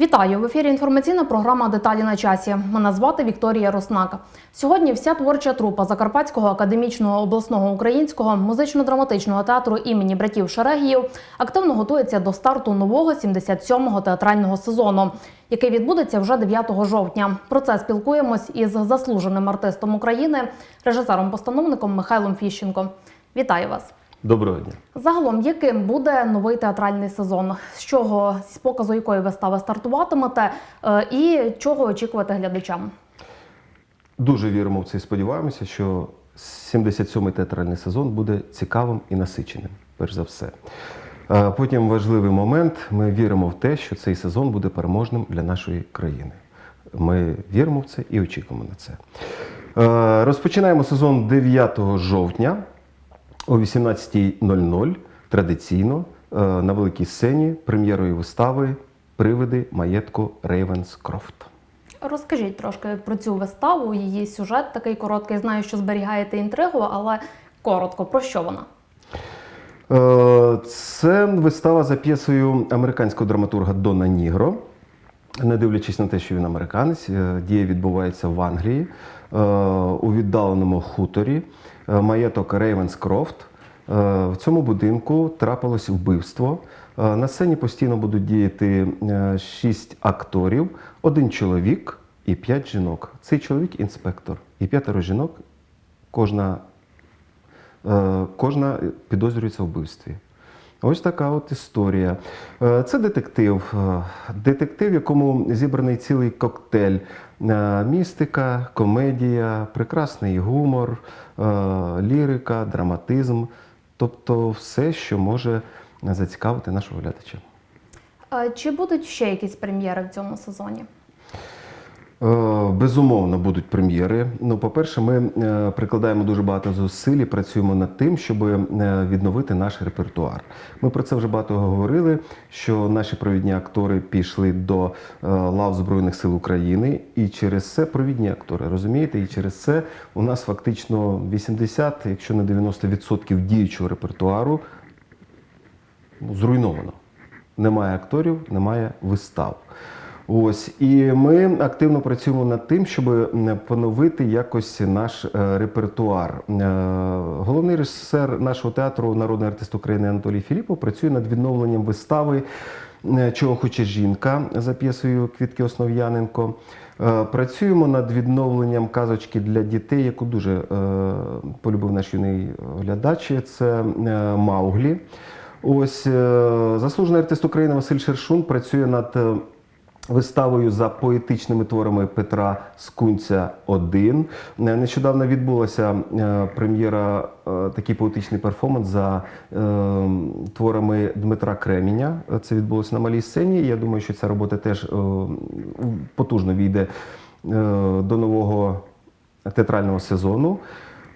Вітаю в ефірі. Інформаційна програма Деталі на часі. Мене звати Вікторія Роснак. Сьогодні вся творча трупа Закарпатського академічного обласного українського музично-драматичного театру імені братів Шерегіїв активно готується до старту нового 77-го театрального сезону, який відбудеться вже 9 жовтня. Про це спілкуємось із заслуженим артистом України, режисером-постановником Михайлом Фіщенко. Вітаю вас! Доброго дня. Загалом, яким буде новий театральний сезон? З чого з показу якої вистави стартуватимете, е, і чого очікувати глядачам? Дуже віримо в це і сподіваємося, що 77-й театральний сезон буде цікавим і насиченим, перш за все. Е, Потім важливий момент. Ми віримо в те, що цей сезон буде переможним для нашої країни. Ми віримо в це і очікуємо на це. Е, Розпочинаємо сезон 9 жовтня о 18.00 традиційно е, на великій сцені прем'єрою вистави Привиди маєтку Рейвенскрофт. Розкажіть трошки про цю виставу, її сюжет такий короткий. Знаю, що зберігаєте інтригу, але коротко про що вона? Е, Це вистава за п'єсою американського драматурга Дона Нігро. Не дивлячись на те, що він американець, е, дія відбувається в Англії е, у віддаленому хуторі е, маєток Рейвенскрофт. В цьому будинку трапилось вбивство. На сцені постійно будуть діяти шість акторів, один чоловік і п'ять жінок. Цей чоловік інспектор, і п'ятеро жінок, кожна Кожна підозрюється в вбивстві. Ось така от історія. Е, Це детектив. Е, Детектив, в якому зібраний цілий коктейль. Е, Містика, комедія, прекрасний гумор, лірика, драматизм. Тобто все, що може зацікавити нашого глядача. Чи будуть ще якісь прем'єри в цьому сезоні? Е, Безумовно, будуть прем'єри. Ну, по-перше, ми е, прикладаємо дуже багато зусиль і працюємо над тим, щоб е, відновити наш репертуар. Ми про це вже багато говорили. Що наші провідні актори пішли до лав Збройних сил України, і через це провідні актори, розумієте? І через це у нас фактично 80, якщо не 90% діючого репертуару ну, зруйновано. Немає акторів, немає вистав. Ось і ми активно працюємо над тим, щоб поновити якось наш е, репертуар. Е, Головний режисер нашого театру, народний артист України Анатолій Філіпов, працює над відновленням вистави е, Чого хоче жінка за п'єсою Квітки Основ'яненко. Працюємо над відновленням казочки для дітей, яку дуже полюбив наш юний глядач. Це Мауглі. Ось заслужений артист України Василь Шершун працює над виставою за поетичними творами Петра Скунця 1 Е, Нещодавно відбулася е, прем'єра, е, такий поетичний перформанс за творами Дмитра Креміня. Е, Це відбулося на малій сцені. Я думаю, що ця робота теж потужно війде до нового театрального сезону.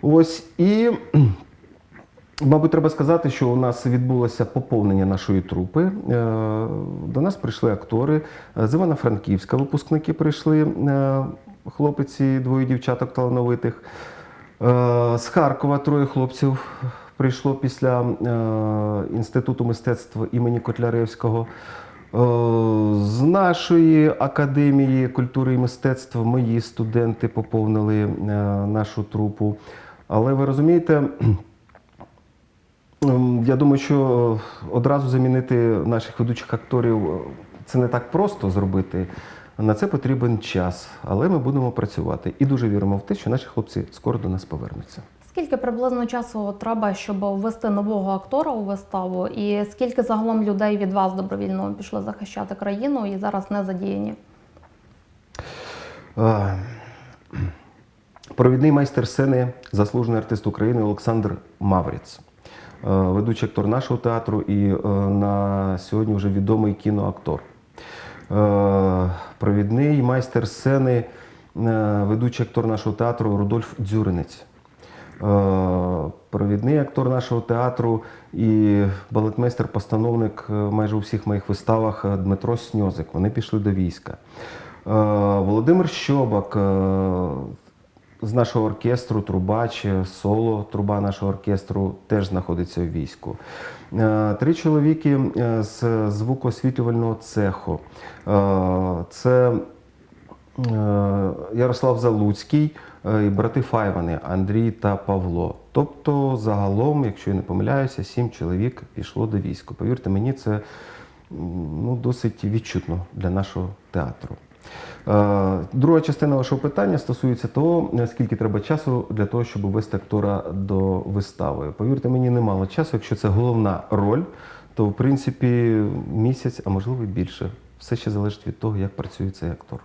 Ось і Мабуть, треба сказати, що у нас відбулося поповнення нашої трупи. Е, До нас прийшли актори з Івано-Франківська. Випускники прийшли е, хлопець і двоє дівчаток талановитих. Е, З Харкова троє хлопців прийшло після Інституту мистецтв імені Котляревського. З нашої академії культури і мистецтв мої студенти поповнили нашу трупу. Але ви розумієте, Я думаю, що одразу замінити наших ведучих акторів е, це не так просто зробити. На це потрібен час, але ми будемо працювати і дуже віримо в те, що наші хлопці скоро до нас повернуться. Скільки приблизно часу треба, щоб ввести нового актора у виставу, і скільки загалом людей від вас добровільно пішли захищати країну і зараз не задіяні? Провідний майстер сцени, заслужений артист України Олександр Мавріц, Е, ведучий актор нашого театру і е, на сьогодні вже відомий кіноактор. Е, Провідний майстер сцени, е, ведучий актор нашого театру Рудольф Дзюринець. Е, Провідний актор нашого театру і балетмейстер-постановник е, майже у всіх моїх виставах е, Дмитро Сньозик. Вони пішли до війська. Е, Володимир Щобак, е, з нашого оркестру трубач, соло труба нашого оркестру теж знаходиться в війську. Е, Три чоловіки е, з звукоосвітлювального цеху. Е, Це Ярослав Залуцький і брати Файвани Андрій та Павло. Тобто, загалом, якщо я не помиляюся, сім чоловік пішло до війську. Повірте мені, це ну, досить відчутно для нашого театру. Е, Друга частина вашого питання стосується того, скільки треба часу для того, щоб вести актора до вистави. Повірте мені, немало часу. Якщо це головна роль, то в принципі місяць, а можливо і більше. Все ще залежить від того, як працює цей актор.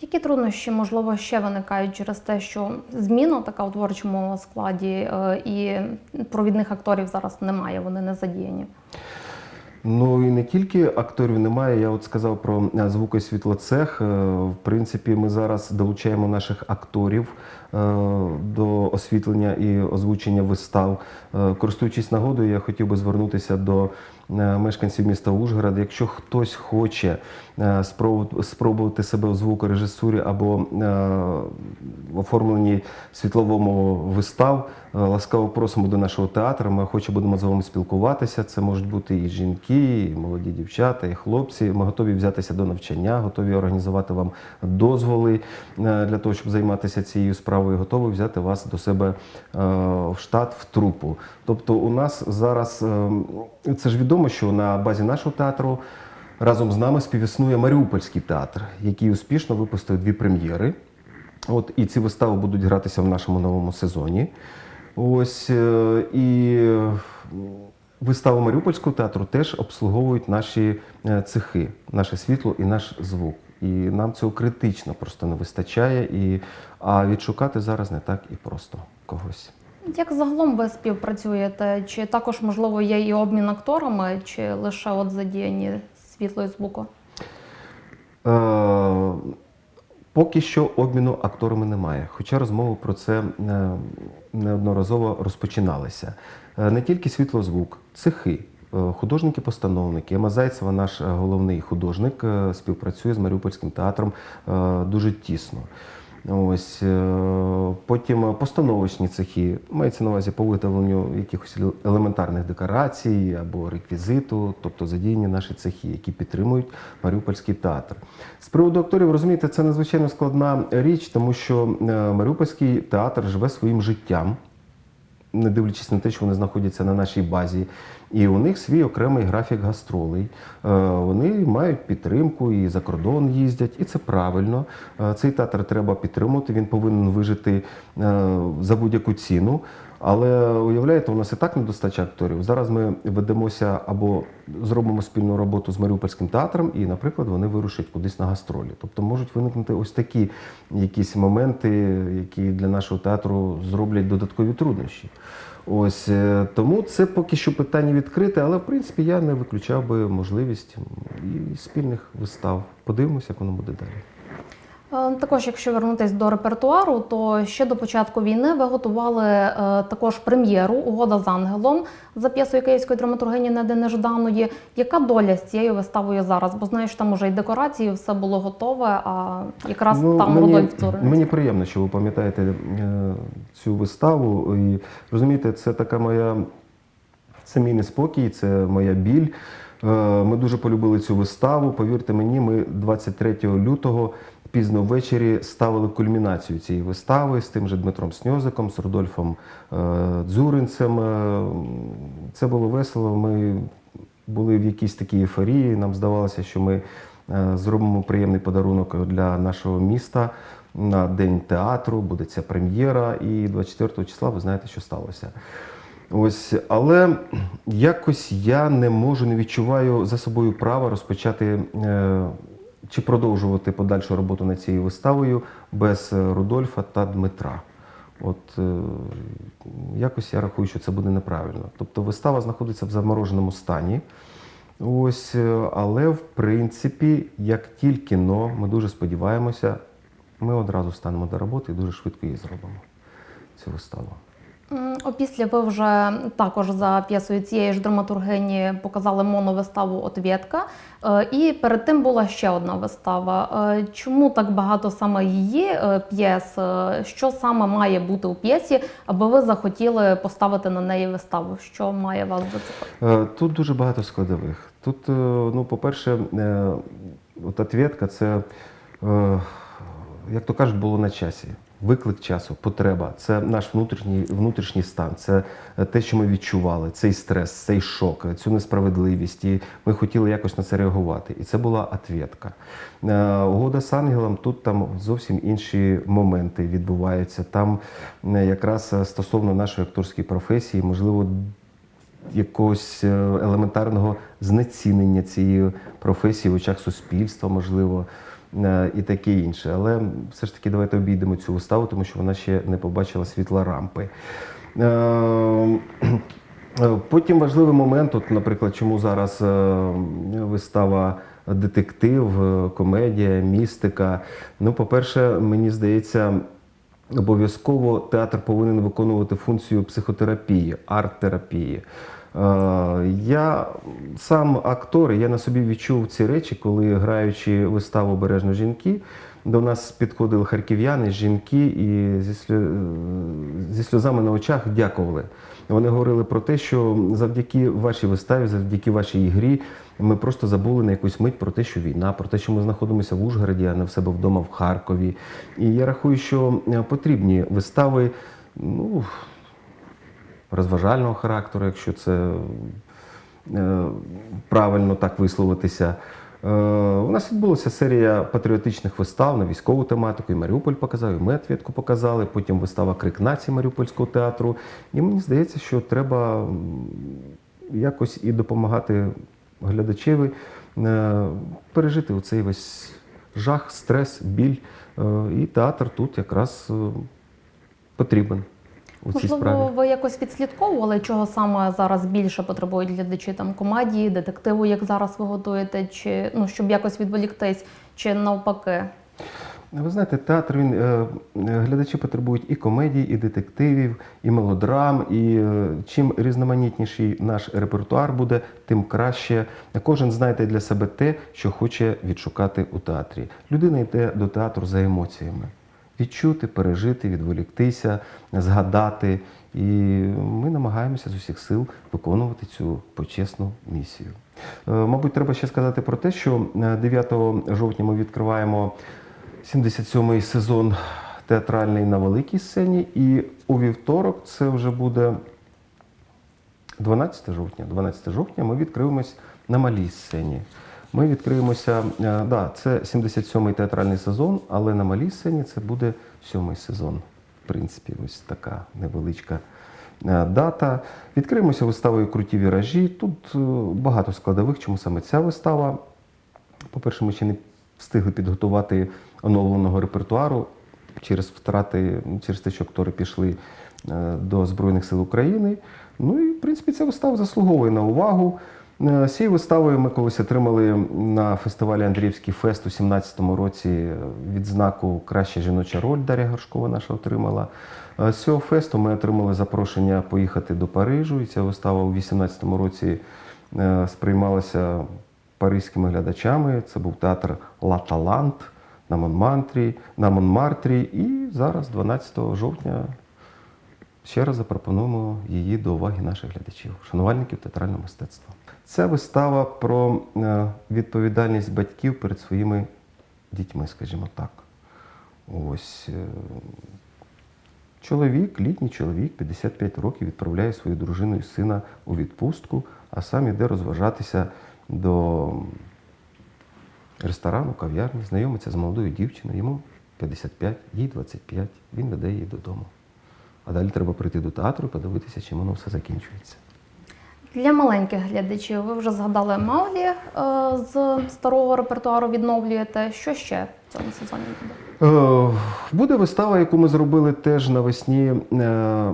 Які труднощі, можливо, ще виникають через те, що зміна така у творчому складі е, і провідних акторів зараз немає, вони не задіяні. Ну і не тільки акторів немає. Я от сказав про е, звук і світлоцех. Е, В принципі, ми зараз долучаємо наших акторів е, до освітлення і озвучення вистав. Користуючись нагодою, я хотів би звернутися до мешканців міста Ужгород. Якщо хтось хоче е, спробувати, себе в звукорежисурі або е, в оформленні світловому вистав, е, ласкаво просимо до нашого театру. Ми охоче будемо з вами спілкуватися. Це можуть бути і жінки, і молоді дівчата, і хлопці. Ми готові взятися до навчання, готові організувати вам дозволи е, для того, щоб займатися цією справою. Готові взяти вас до себе е, в штат, в трупу. Тобто, у нас зараз е, це ж відомо, що на базі нашого театру. Разом з нами співіснує Маріупольський театр, який успішно випустив дві прем'єри. От, і ці вистави будуть гратися в нашому новому сезоні. Ось е, і вистави Маріупольського театру теж обслуговують наші е, цехи, наше світло і наш звук. І нам цього критично просто не вистачає. І, а відшукати зараз не так і просто когось. Як загалом ви співпрацюєте? Чи також, можливо, є і обмін акторами, чи лише от задіяні світло і звуку? Е, Поки що обміну акторами немає, хоча розмови про це е, неодноразово розпочиналися. Е, Не тільки світлозвук, цехи, е, художники-постановники. Ема Зайцева, наш головний художник, співпрацює з Маріупольським театром дуже тісно. Ось е, потім постановочні цехи, мається на увазі по виготовленню якихось елементарних декорацій або реквізиту, тобто задіяні наші цехи, які підтримують Маріупольський театр. З приводу акторів, розумієте, це надзвичайно складна річ, тому що е, Маріупольський театр живе своїм життям не дивлячись на те, що вони знаходяться на нашій базі, і у них свій окремий графік гастролей. Е, Вони мають підтримку і за кордон їздять, і це правильно. Е, Цей театр треба підтримувати. Він повинен вижити е, за будь-яку ціну. Але уявляєте, у нас і так недостача акторів. Зараз ми ведемося або зробимо спільну роботу з Маріупольським театром, і, наприклад, вони вирушать кудись на гастролі. Тобто можуть виникнути ось такі якісь моменти, які для нашого театру зроблять додаткові труднощі. Ось е, тому це поки що питання відкрите, але в принципі я не виключав би можливість і спільних вистав. Подивимося, як воно буде далі. Е, Також, якщо вернутися до репертуару, то ще до початку війни ви готували е, також прем'єру Угода з ангелом за п'єсою київської драматургині Неди Нежданої. Яка доля з цією виставою зараз? Бо знаю, що там уже і декорації, все було готове, а якраз там Ну, мені, Рудольф Цуринець. мені приємно, що ви пам'ятаєте е, цю виставу. І розумієте, це така моя це мій неспокій, це моя біль. Ми дуже полюбили цю виставу. Повірте мені, ми 23 лютого пізно ввечері ставили кульмінацію цієї вистави з тим же Дмитром Сньозиком, з Рудольфом е, Дзуринцем. Е, Це було весело. Ми були в якійсь такій ейфорії. Нам здавалося, що ми е, зробимо приємний подарунок для нашого міста на день театру. Буде ця прем'єра, і 24 числа ви знаєте, що сталося. Ось, але якось я не можу, не відчуваю за собою права розпочати чи продовжувати подальшу роботу над цією виставою без е, Рудольфа та Дмитра. От е, якось я рахую, що це буде неправильно. Тобто вистава знаходиться в замороженому стані. Ось, е, але в принципі, як тільки но, ми дуже сподіваємося, ми одразу станемо до роботи і дуже швидко її зробимо. Цю виставу. Опісля ви вже також за п'єсою цієї ж драматургині показали моновиставу Отвєтка. Е, І перед тим була ще одна вистава. Е, Чому так багато саме її е, п'єс? Що саме має бути у п'єсі, аби ви захотіли поставити на неї виставу? Що має вас зацікавити? Е, Тут дуже багато складових. Тут, ну, по-перше, от ответка це, як то кажуть, було на часі. Виклик часу, потреба. Це наш внутрішній, внутрішній стан, це е, те, що ми відчували, цей стрес, цей шок, цю несправедливість. І ми хотіли якось на це реагувати. І це була ответка. Е, Угода з ангелом тут там зовсім інші моменти відбуваються. Там е, якраз е, стосовно нашої акторської професії, можливо, якогось е, елементарного знецінення цієї професії в очах суспільства, можливо, е, і таке інше. Але все ж таки давайте обійдемо цю виставу, тому що вона ще не побачила світла рампи. Е, е, Потім важливий момент, от, наприклад, чому зараз е, вистава детектив, е, комедія, містика. Ну, по-перше, мені здається, обов'язково театр повинен виконувати функцію психотерапії, арт-терапії. Е, Я сам актор, я на собі відчув ці речі, коли граючи виставу Бережно жінки, до нас підходили харків'яни, жінки і зі, сльо- зі сльозами на очах дякували. Вони говорили про те, що завдяки вашій виставі, завдяки вашій ігрі, ми просто забули на якусь мить про те, що війна, про те, що ми знаходимося в Ужгороді, а не в себе вдома в Харкові. І я рахую, що е, потрібні вистави, ну, розважального характеру, якщо це е, правильно так висловитися. Е, У нас відбулася серія патріотичних вистав на військову тематику. І Маріуполь показав, і ми отвідку показали. Потім вистава Крик нації Маріупольського театру. І мені здається, що треба якось і допомагати глядачеві е, пережити оцей весь жах, стрес, біль. Е, І театр тут якраз е, потрібен у цій справі. Можливо, ви якось відслідковували, чого саме зараз більше потребують глядачі там комедії, детективу, як зараз ви готуєте, чи ну щоб якось відволіктись, чи навпаки? Ви знаєте, театр він е, глядачі потребують і комедій, і детективів, і мелодрам. І е, чим різноманітніший наш репертуар буде, тим краще. Кожен знайде для себе те, що хоче відшукати у театрі. Людина йде до театру за емоціями. Відчути, пережити, відволіктися, згадати. І ми намагаємося з усіх сил виконувати цю почесну місію. Е, Мабуть, треба ще сказати про те, що е, 9 жовтня ми відкриваємо 77-й сезон театральний на великій сцені, і у вівторок це вже буде 12 жовтня. 12 жовтня ми відкриємось на малій сцені. Ми відкриємося, е, да, це 77-й театральний сезон, але на малій сцені це буде сьомий сезон. В принципі, ось така невеличка е, дата. Відкриємося виставою Круті віражі. Тут е, багато складових, чому саме ця вистава. По-перше, ми ще не встигли підготувати оновленого репертуару через втрати, через те, що актори пішли е, до Збройних сил України. Ну і, в принципі, ця вистава заслуговує на увагу. Е, цією виставою ми колись отримали на фестивалі Андріївський фест у 17-му році відзнаку Краща жіноча роль Дар'я Горшкова наша отримала. Е, З цього фесту ми отримали запрошення поїхати до Парижу, і ця вистава у 18-му році сприймалася паризькими глядачами. Це був театр Ла Талант на Монмартрі, на Монмартрі. І зараз, 12 жовтня, ще раз запропонуємо її до уваги наших глядачів, шанувальників театрального мистецтва. Це вистава про е, відповідальність батьків перед своїми дітьми, скажімо так. Ось е, чоловік, літній чоловік, 55 років, відправляє свою дружину і сина у відпустку, а сам іде розважатися до ресторану, кав'ярні, знайомиться з молодою дівчиною, йому 55, їй 25, він веде її додому. А далі треба прийти до театру і подивитися, чим воно все закінчується. Для маленьких глядачів ви вже згадали Мауглі е, з старого репертуару відновлюєте. Що ще в цьому сезоні буде? Е, Буде вистава, яку ми зробили теж навесні е,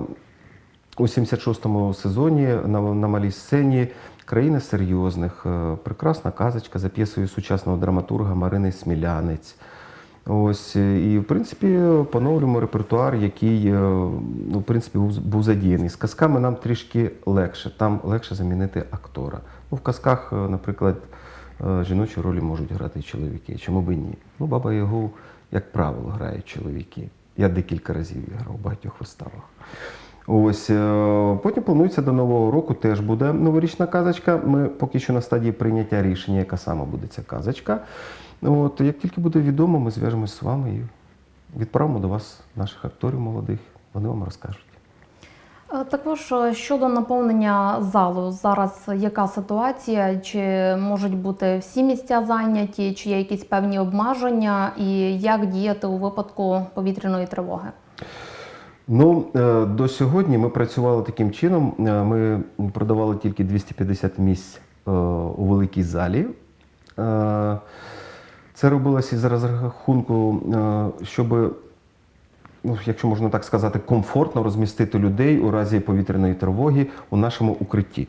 у 76-му сезоні на, на малій сцені. Країна серйозних, е, прекрасна казочка за п'єсою сучасного драматурга Марини Смілянець. Ось е, і в принципі поновлюємо репертуар, який е, ну, в принципі був, задіяний. З казками нам трішки легше. Там легше замінити актора. Ну, в казках, наприклад, жіночі ролі можуть грати чоловіки. Чому би ні? Ну, баба Ягу, як правило, грають чоловіки. Я декілька разів грав у багатьох виставах. Ось е, потім планується до нового року теж буде новорічна казочка. Ми поки що на стадії прийняття рішення, яка саме буде ця казочка. От як тільки буде відомо, ми зв'яжемось з вами і відправимо до вас наших акторів молодих. Вони вам розкажуть. Е, Також е, щодо наповнення залу, зараз яка ситуація? Чи можуть бути всі місця зайняті, чи є якісь певні обмеження, і як діяти у випадку повітряної тривоги? Ну, е, до сьогодні ми працювали таким чином. Е, Ми продавали тільки 250 місць е, у великій залі. Це робилося із розрахунку, щоб, ну, якщо можна так сказати, комфортно розмістити людей у разі повітряної тривоги у нашому укритті.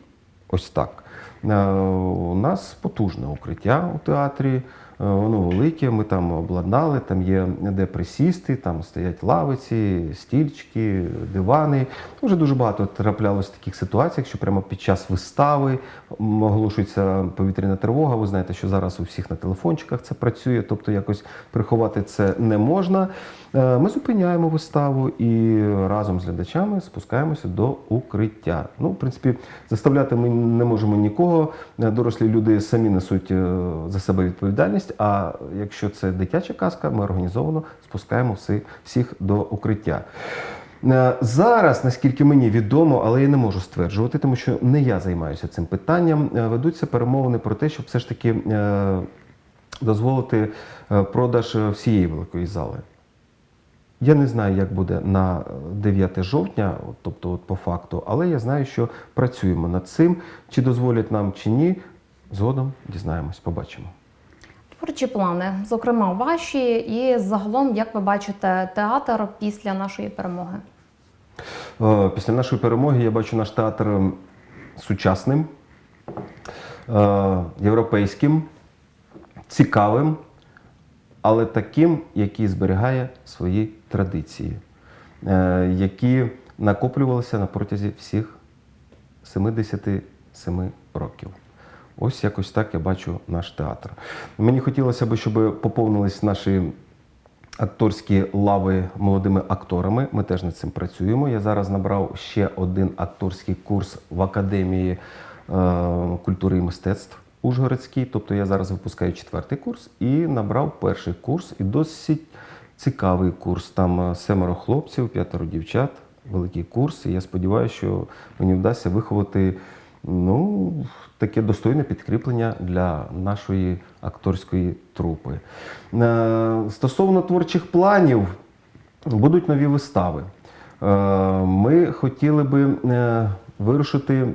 Ось так. У нас потужне укриття у театрі, воно велике, ми там обладнали, там є де присісти, там стоять лавиці, стільчики, дивани. Вже дуже багато траплялось таких ситуацій, що прямо під час вистави оголошується повітряна тривога. Ви знаєте, що зараз у всіх на телефончиках це працює, тобто якось приховати це не можна. Е, Ми зупиняємо виставу і разом з глядачами спускаємося до укриття. Ну, в принципі, заставляти ми не можемо нікого. Е, Дорослі люди самі несуть е, за себе відповідальність. А якщо це дитяча казка, ми організовано спускаємо всі- всіх до укриття. Е, Зараз, наскільки мені відомо, але я не можу стверджувати, тому що не я займаюся цим питанням. е, Ведуться перемовини про те, щоб все ж таки е, дозволити продаж всієї великої зали. Я не знаю, як буде на 9 жовтня, тобто от по факту, але я знаю, що працюємо над цим. Чи дозволять нам чи ні, згодом дізнаємось, побачимо. Творчі плани, зокрема ваші, і загалом, як ви бачите театр після нашої перемоги? Е, Після нашої перемоги я бачу наш театр сучасним, е, європейським, цікавим, але таким, який зберігає свої традиції, е, які накоплювалися на протязі всіх 77 років. Ось якось так я бачу наш театр. Мені хотілося б, щоб поповнились наші акторські лави молодими акторами. Ми теж над цим працюємо. Я зараз набрав ще один акторський курс в Академії е, культури і мистецтв Ужгородський. Тобто я зараз випускаю четвертий курс і набрав перший курс. І досить цікавий курс. Там е, семеро хлопців, п'ятеро дівчат, великий курс. І я сподіваюся, що мені вдасться виховати ну, таке достойне підкріплення для нашої акторської трупи. Е, Стосовно творчих планів, будуть нові вистави. Е, Ми хотіли би е, вирушити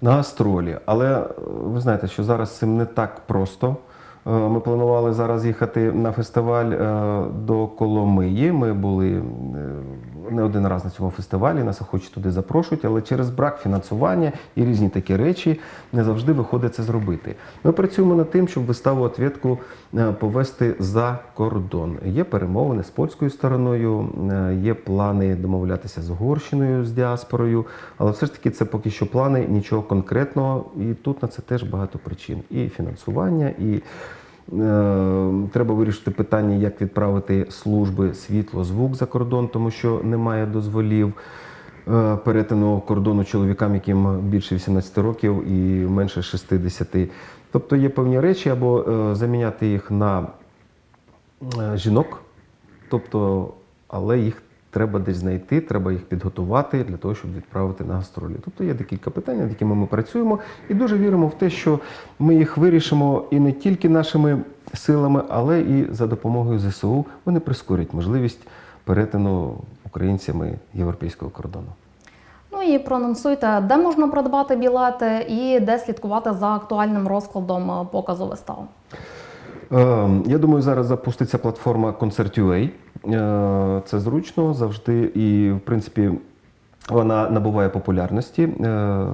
на гастролі, але ви знаєте, що зараз цим не так просто. Ми планували зараз їхати на фестиваль до Коломиї. Ми були не один раз на цьому фестивалі, нас охочі туди запрошують, але через брак фінансування і різні такі речі не завжди виходить це зробити. Ми працюємо над тим, щоб виставу отвідку е, повести за кордон. Є перемовини з польською стороною, е, є плани домовлятися з Угорщиною, з діаспорою, але все ж таки це поки що плани, нічого конкретного. І тут на це теж багато причин. І фінансування, і Треба вирішити питання, як відправити служби світло, звук за кордон, тому що немає дозволів е, перетину кордону чоловікам, яким більше 18 років і менше 60. Тобто є певні речі, або е, заміняти їх на е, жінок, тобто, але їх треба десь знайти, треба їх підготувати для того, щоб відправити на гастролі. Тобто є декілька питань, над якими ми працюємо, і дуже віримо в те, що ми їх вирішимо і не тільки нашими силами, але і за допомогою ЗСУ вони прискорять можливість перетину українцями європейського кордону. Ну і проанонсуйте, де можна придбати білети і де слідкувати за актуальним розкладом показу вистав. Е, Я думаю, зараз запуститься платформа Concert.ua. Е, Це зручно завжди. І, в принципі, Вона набуває популярності. Е,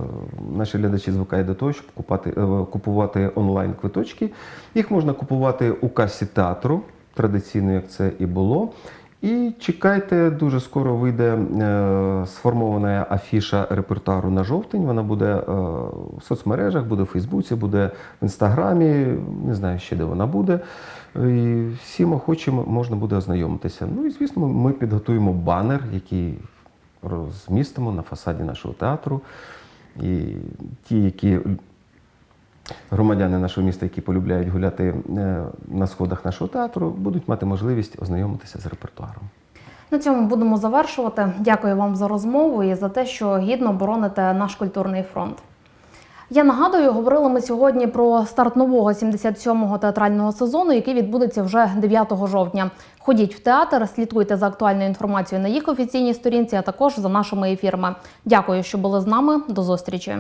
Наші глядачі звикають до того, щоб купати, купувати онлайн квиточки. Їх можна купувати у касі театру, традиційно, як це і було. І чекайте, дуже скоро вийде е, сформована афіша репертуару на жовтень. Вона буде е, в соцмережах, буде в Фейсбуці, буде в Інстаграмі. Не знаю ще де вона буде. І всім охочим можна буде ознайомитися. Ну і звісно, ми підготуємо банер, який розмістимо на фасаді нашого театру. І ті, які громадяни нашого міста, які полюбляють гуляти е, на сходах нашого театру, будуть мати можливість ознайомитися з репертуаром. На цьому будемо завершувати. Дякую вам за розмову і за те, що гідно бороните наш культурний фронт. Я нагадую, говорили ми сьогодні про старт нового 77-го театрального сезону, який відбудеться вже 9 жовтня. Ходіть в театр, слідкуйте за актуальною інформацією на їх офіційній сторінці, а також за нашими ефірами. Дякую, що були з нами. До зустрічі.